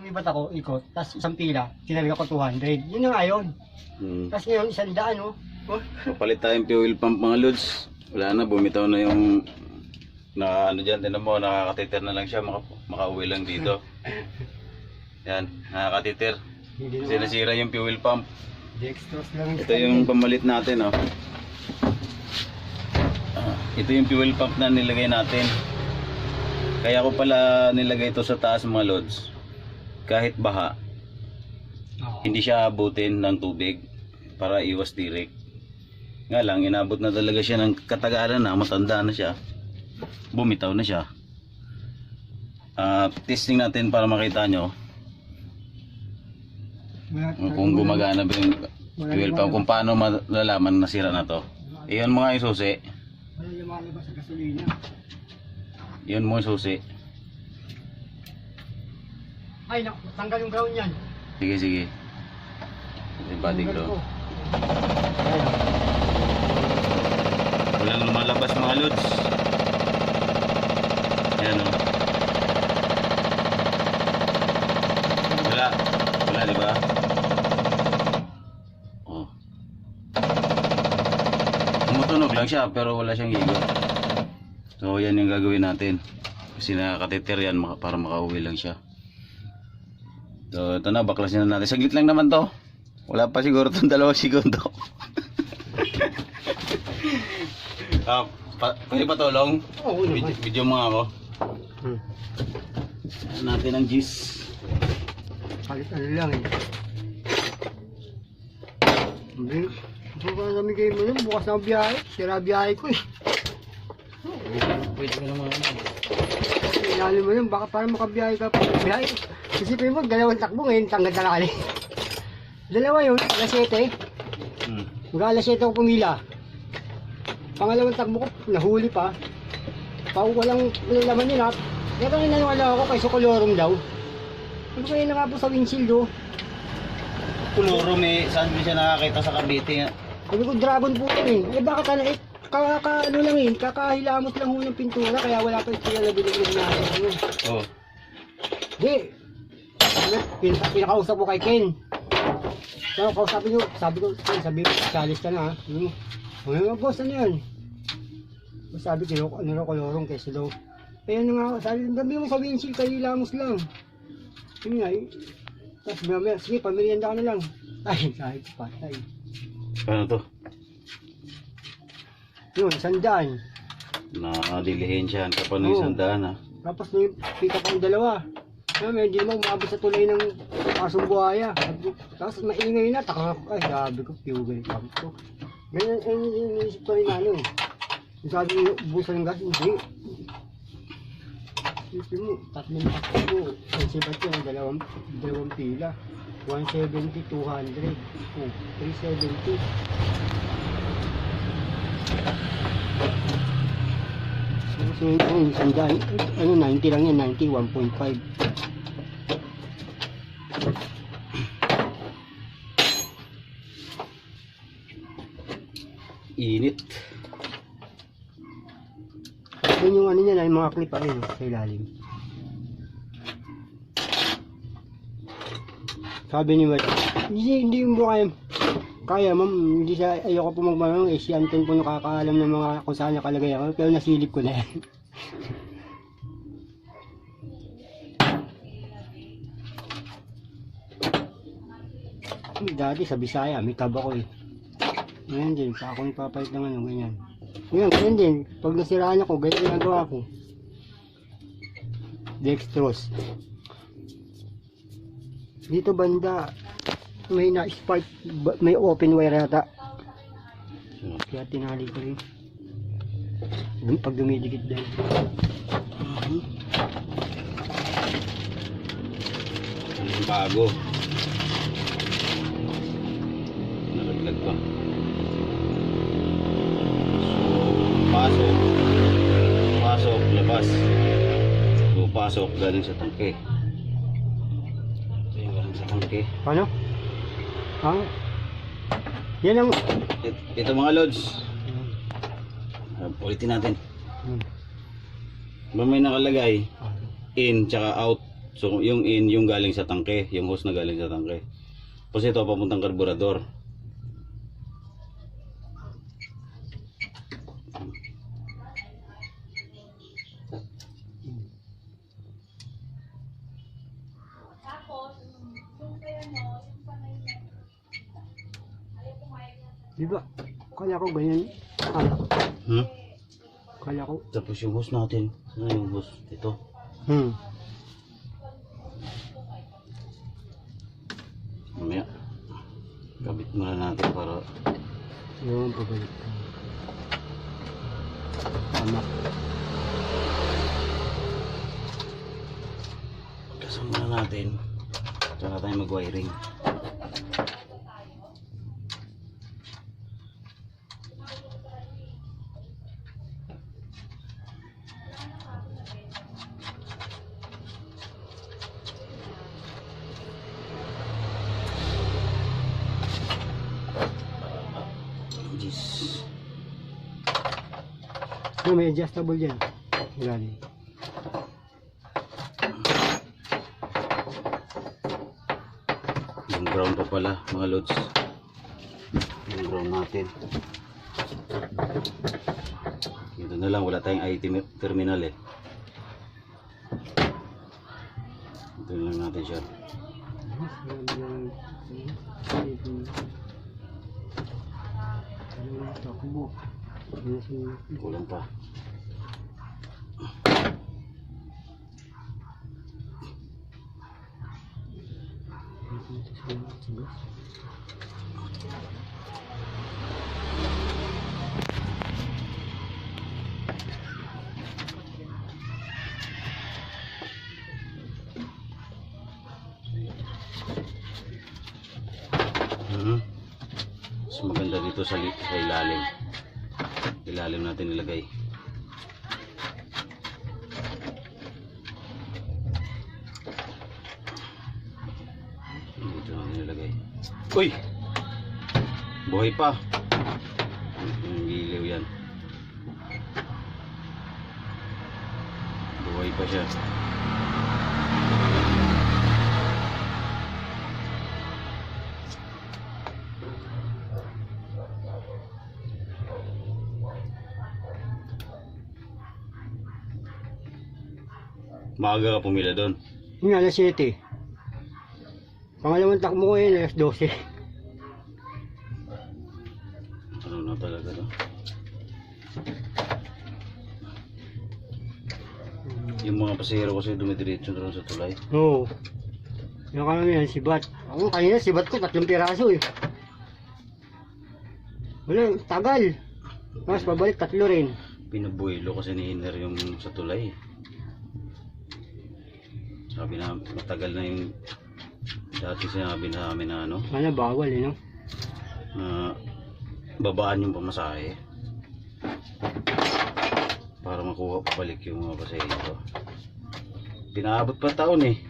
Lumibat ako, ikot, tapos isang pila, tinalaga ko 200. Yun na nga yun. Hmm. Tapos ngayon, isang daan, oh. Oh, Papalit tayong fuel pump mga lods. Wala na, bumitaw na yung na ano dyan, tinan mo, nakakatiter na lang siya, maka, makauwi lang dito. Yan, nakakatiter. Kasi na nasira yung fuel pump. Lang. Ito yung pamalit natin, oh. Ah, ito yung fuel pump na nilagay natin. Kaya ko pala nilagay ito sa taas mga lods. Kahit baha, Oo. hindi siya abutin ng tubig para iwas tirik. Nga lang, inabot na talaga siya ng katagalan na, matanda na siya. Bumitaw na siya. Ah, testing natin para makita nyo kung gumagana ba yung fuel pump, kung paano malalaman na nasira na to. Iyon mga yung susi. Iyon mo yung susi. Ay, nak- tanggal yung ground yan. Sige, sige. Yung body. Ayun. Walang lumalabas mga lods. Ayan o. Wala. Wala, di ba? Oh. Tumutunog lang siya pero wala siyang higot. So yan yung gagawin natin. Kasi nakakatiter yan para makauwi lang siya. So ito na, baklasin na natin. Saglit lang naman to. Wala pa siguro itong dalawang segundo. Ah, pa, pwede pa tulong? Oo naman. Video, video mo nga ako. Hmm. Ayan natin ang gis. Kahit ano lang eh. Hindi. Bukas kami kayo mo yun, bukas na ang biyahe. Sira biyahe ko eh. Pwede ka naman. Ilalim mo yun, baka parang makabiyahe ka pa. Biyahe. Isipin mo, dalawang takbo ngayon, tanggal na kali. Dalawa yun, alas 7. Hmm. Hanggang alas 7 ako pumila. Pangalawang takbo ko, nahuli pa. Pau ko lang laman yun ha. Pero naniwala ako kay Socolorong daw. Ano kaya na nga po sa windshield oh. Kuluro may saan din siya nakakita sa Cavite. Sabi ko, dragon po yun eh. Eh baka ka na, eh, kaka, ano lang eh, kakahilamos lang ho ng pintura, kaya wala pa yung na binigyan natin. Ano. Oh. Di, pinakausap ko kay Ken. So, kausapin nyo, sabi ko, Ken, sabi ko, salis ka na ha. Ano mo? Ano nga, boss, ano yan? Sabi ko, ano raw kolorong kesa daw. Eh, ano nga, sabi, gabi mo sa windshield, kahilamos lang. Yun nga, eh. Tapos, mamaya, sige, pamilianda ka na lang. Ay, sabi ko, patay. Ano to? Yun, sandaan. Nakadilihensyahan ka pa ng Oo. isang daan ha. Tapos may pick up ang dalawa. Na medyo mo umabot sa tulay ng asong buhaya. Ko, Tapos maingay na, taka ko. Ay, sabi ko, fuel pump to. Ganyan, ay, iniisip ko rin na ano eh. Yung Sabi ko, busan ng gas, hindi. Isipin mo, tatlong takbo. Ang sibat yun, dalawang, dalawang pila. 170, 200. Oh, 370. So, ito yung. Ano, 90 lang yan, 90, 1.5. Init. Yun yung ano niya, yung mga clip ayun, sa ilalim. Sabi ni Matt, hindi, hindi mo kaya, kaya ma'am, hindi sa, ayoko po magmanong, eh, si Anton po nakakaalam ng mga kung saan nakalagay ako, pero nasilip ko na yan. Dati sa Bisaya, may tab ako eh. Ngayon din, pa ako nagpapalit ng ano, ganyan. Ngayon, ganyan din. Pag nasiraan ako, ganyan ginagawa ko. Dextrose. Dito banda, may na-spark, may open wire yata. Kaya tinali ko rin. Pag dumidikit din. Bago. Nalaglag pa. So, pasok. Pasok, labas. So, pasok galing sa tangke. Ito yung galing sa tangke. Ano? Ha? Yan ang... It- Ito mga lods. Uh, ulitin natin. Hmm. Ba may nakalagay in tsaka out. So yung in, yung galing sa tangke, yung hose na galing sa tangke. Tapos ito papuntang karburador. Tapos yung hose natin. Ano yung hose? Ito. Hmm. Mamaya. Kabit muna natin para Yung pabalik. Tama. kasama na natin. Tsaka tayo mag-wiring. Jeez. Yung may adjustable dyan. Galing. Yung ground pa pala, mga loads. Yung ground natin. Ito na lang, wala tayong IT terminal eh. Ito na lang natin siya. Takbo. Dito sa, sa ilalim. Ilalim natin ilagay. Dito natin ilagay. Uy! Buhay pa. Yung giliw yan. Buhay pa siya. Maaga ka pumila doon. Yung alas 7. Pangalawang takbo ko yun, alas 12. Ano na talaga to? Yung mga pasahero kasi dumidiretso lang sa tulay. Oo. Yung kami yan, si Bat. Ako kanina, si Bat ko, tatlong piraso eh. Wala, tagal. Tapos pabalik, tatlo rin. Pinabuelo kasi ni Hiner yung sa tulay. Sabi na matagal na yung dati sinabi na amin na ano Sana bawal eh, no? na babaan yung pamasahe para makuha pabalik yung mga pasahero. Pinaabot pa taon eh.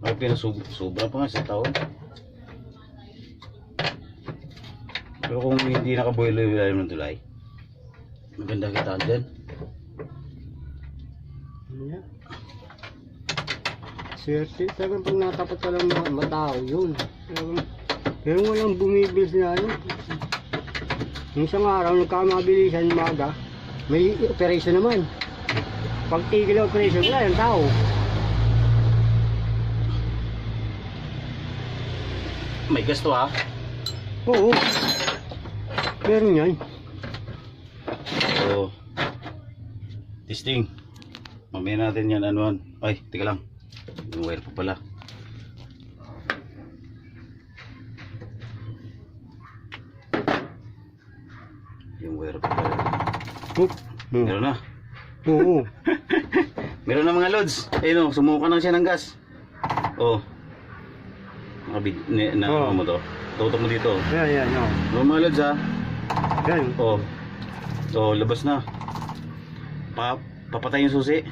Ay pinasubra pa nga sa taon. Pero kung hindi nakabuelo yung ilalim ng tulay, maganda kitaan dyan. Yeah. Swerte, talagang pag natapat ka lang mga matao, yun. Talagang- Pero walang bumibilis na ano. Isang araw, nagkamabilisan maga, may operation naman. Pag tigil operation, wala yung tao. May gasto ha. Oo. Meron yan. So, testing. Mamaya natin yan anuan. Ay, tika lang. Yung wire pa pala. Yung wire pa pala. Oh. Meron na. Oo. Meron na mga loads. Ayun o, sumuka na siya ng gas. Oh. Nakabid, ne, na, Oh. ano mo to? Tutok mo dito. Yan, yan, yan. Oh, mga loads ha. Yan. Oh. Oh, labas na. Pa papatay yung susi.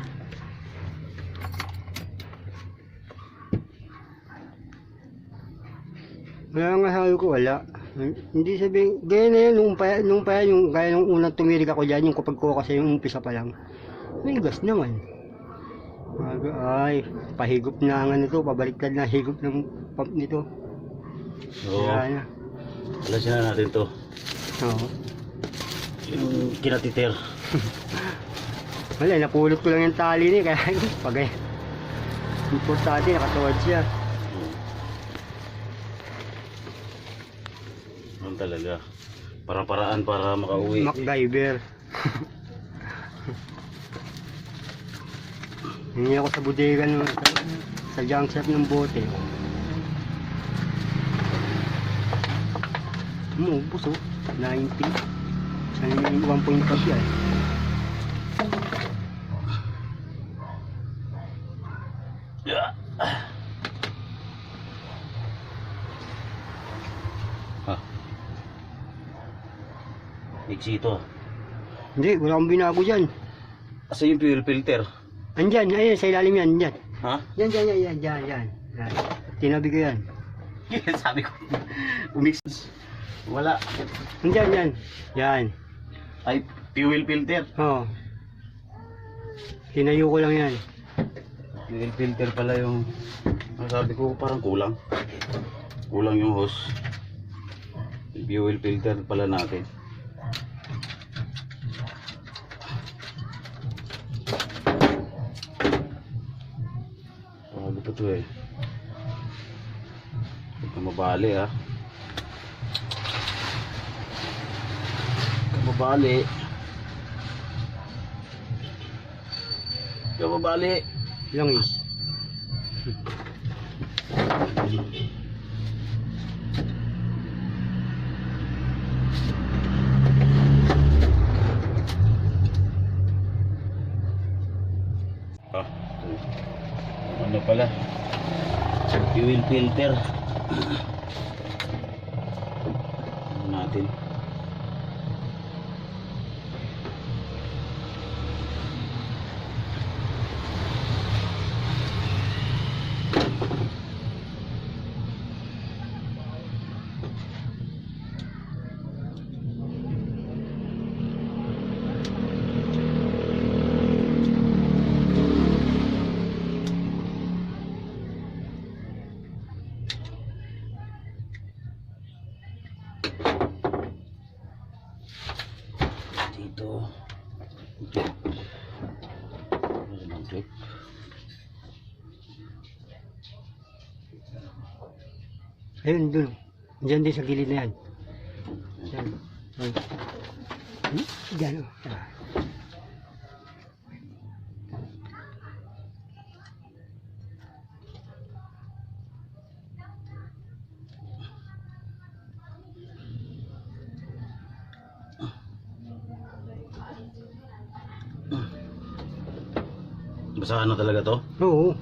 Kaya nga sabi ko, wala. Hindi sabihin, gaya na yan, nung pa, nung pa yung, gaya nung unang tumirig ako dyan, yung kapag ko kasi yung umpisa pa lang. May gas naman. Ay, pahigop na ang ano to, pabaliktad na higop ng pump nito. Oo. Kaya na. Alasin na natin to. Oo. Yung kinatiter. Wala, napulot ko lang yung tali niya, kaya pagay. Importante, nakatuwad siya. Ano talaga. Para-paraan para makauwi. MacGyver. Hindi ako sa bodega no, sa, sa junk shop ng bote. Umubos oh. 90. Ano yung 1.5 yan? Yeah. Ah. Iksi ito. Hindi, wala akong binago dyan. Asa yung fuel filter? Andyan, ayun, sa ilalim yan, andyan. Ha? Yan, yan, yan, yan, yan, yan. yan. Tinabi ko yan. Sabi ko. Umix. Wala. Andyan, yan. Yan. Ay, fuel filter. Oo. Tinayo ko lang yan. Fuel filter pala yung... Ang sabi ko parang kulang. Kulang yung hose. Fuel filter pala natin. Bago pa to eh. Huwag ka mabali ah. Huwag ka mabali. Huwag ka mabali. Ilang is. Ah, ano pala? Fuel filter. Ano natin? Bang clip? Ayun, dun. Diyan din sa gilid na yan. Yan. Yan. Hmm? Diyan, Basahan na talaga to? Oo.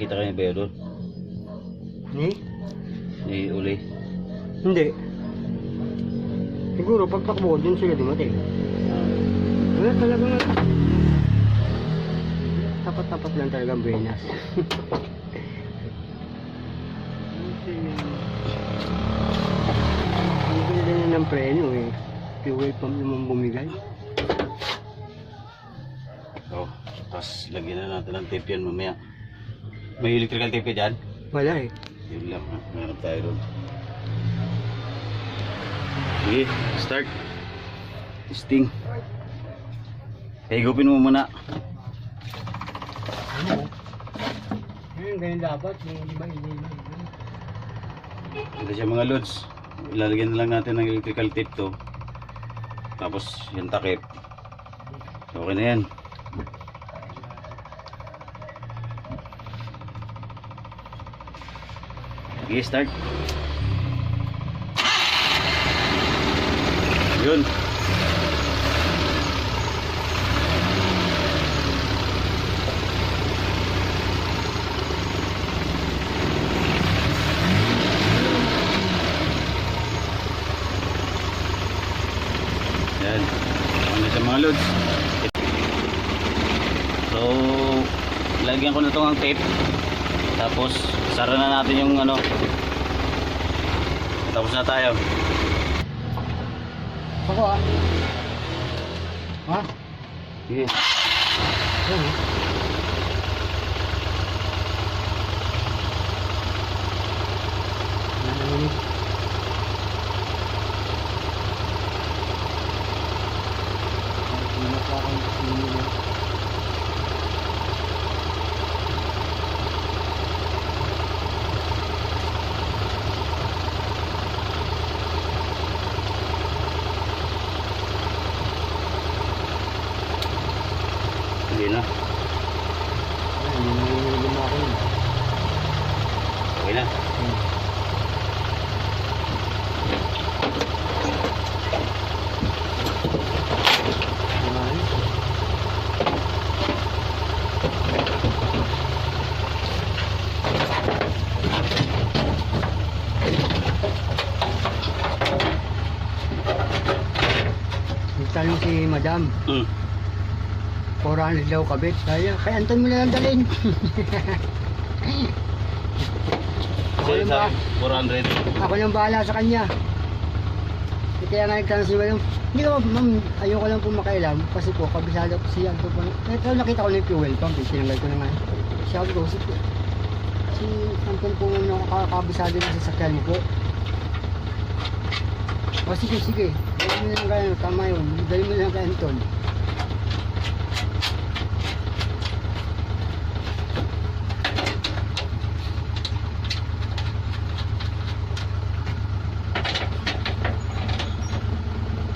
Ito, nagkita kayo doon? Eh? Ni Uli? Hindi. Siguro pagtakbo ko, dun sila dumating. Wala talaga nga. Tapat-tapat lang talaga ang Buenas. Hindi ko nila ng preno eh. Fuel pump naman bumigay. Oh, tapos lagyan na natin ng tape yan mamaya. May electrical tape ka dyan? Wala eh. Yun lang ha, meron tayo doon. Sige, start. Testing. Higupin mo muna. Ano? Ayun, ganyan dapat. Iba, iba, iba. Ito siya mga lods. Ilalagyan na lang natin ng electrical tape to. Tapos yung takip. Okay na yan. Sige, start. Yun. Yan. Ano sa mga loads. So, lagyan ko na itong ang tape. Tapos, sara na natin yung ano. Tapos na tayo. Ako ah. Ha? Sige. Ayun. ah. Narinig. Hindi pa akong sinila. Hindi na. Ayun, Hindi na narinig mo ako yun. Okay na. Ayun. Nagtanong si Madam, Mm. 400 daw kabit. Kaya, kay Anton mo na lang dalhin. ako, sa ba, 400. ako nang bahala sa kanya. Eh, Kaya nga nagtanong si Madam, hindi ko, ma'am, ayoko lang po makailam kasi po, kabisado ko si Anton po. Pero nakita ko na yung fuel pump, eh, sinanggal ko na nga. Sabi ko, si, si Anton po nakakabisado na sa sakyan mo po. O sige, sige. Dali mo lang kaya, tama yun. Dali mo lang kay Anton.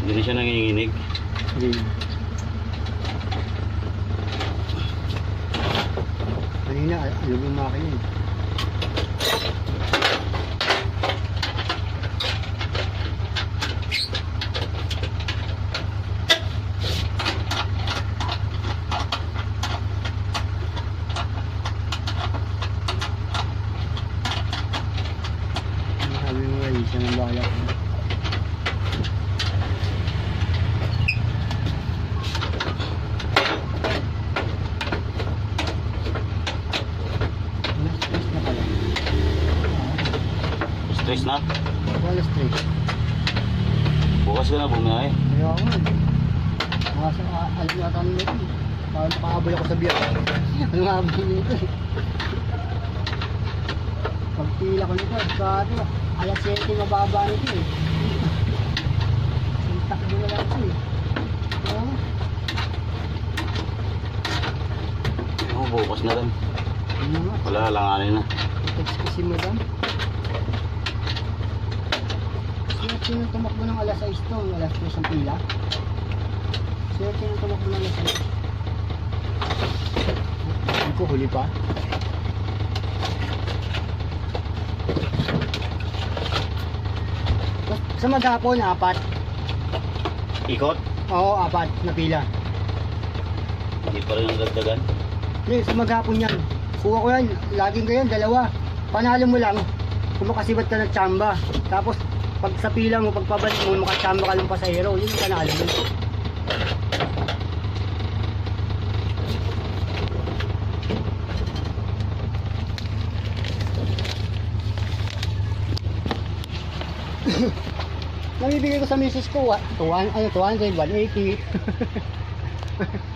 Hindi siya nanginginig. Hindi. Kanina, al- alam mo mga kayo. Ano Sabi mo ay isa ng bahala. Alas tres na pala. Stress na. Alas tres. Bukas ka na bumiyahe. Kaya ako eh. Mga sa alam yata nila ito eh. Para makahabol ako sa biyak. Ano nga nito eh. Pagpila ko nito, bato. Alas 7 mababa nito eh. Ang takbo na lang ito eh. Oo. Oo, bukas na rin. Ano nga. Wala, langanin na. Text ko si madam. Sino sino tumakbo ng alas 6 to? Alas 3 ang pila? Sino sino tumakbo ng alas 6? Hindi ko huli pa. Sa maghapon, apat. Ikot? Oo, apat na pila. Hindi pa rin ang dagdagan. Hindi, sa maghapon yan. Kuha ko yan, laging ganyan, dalawa. Panalo mo lang, kung makasibat ka ng tsamba. Tapos, pag sa pila mo, pagpabalik mo, makatsamba ka ng pasahero, yun yung panalo mo. Namibigay ko sa misis ko, wa- tuwan, ano, 200, 180.